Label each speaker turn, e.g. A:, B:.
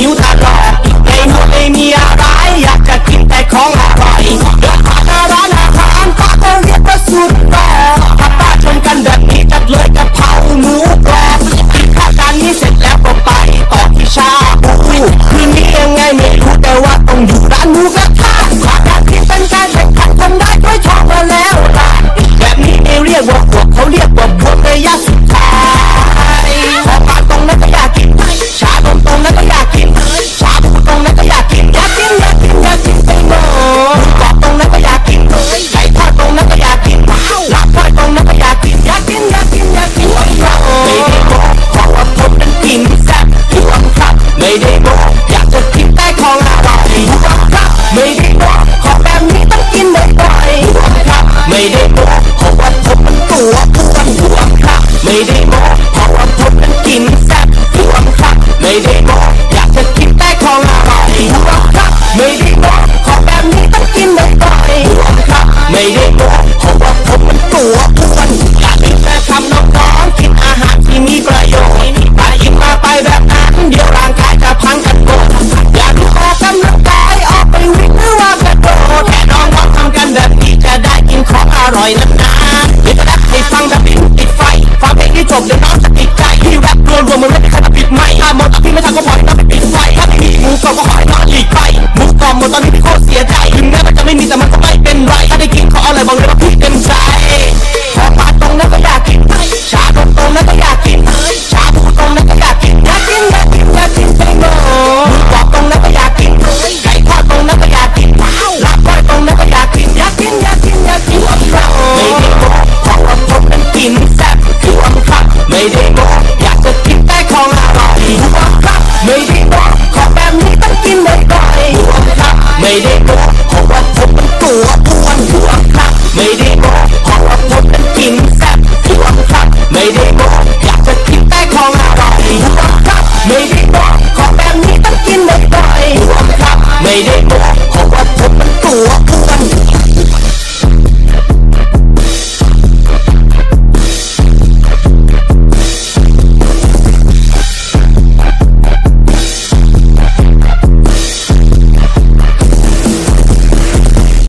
A: you ไม่ได้บอกอยากจะกินแต้ของอร่อยครับไม่ได้มุกขอแบบนี้ต้องกินบ่อยๆไม่ได้บอกของว่าผมมันตัวทุกวันหัวครับไม่ได้บอกของว่าผมมันกินแซ่บทุกวันคไม่ได้บอกอยากจะกินแต้ของอร่อยครับไม่ ตอนนี้พี่โคเสียใจถึงแม้มันจะไม่มีแต่มันก็ไม่เป็นไรถ้าได้กินขออะไรบอกเลยว่าพี่เต็มใจพอมาตรงนั้นก็อยากกินชาตรงตรงนั้นก็อยากกินชาพูดตรงนั้นก็อยากกินอยากกินอยากกินอยากกินเป็นโง่กรอบตรงนั้นก็อยากกินไก่ทอดตรงนั้นก็อยากกินลาบก้อตรงนั้นก็อยากกินอยากกินอยากกินอยากกินไม่ได้บอกของผมนั้นกินแซ่บคือความคักไม่ได้บอก lady. Oh, oh, oh, oh, oh.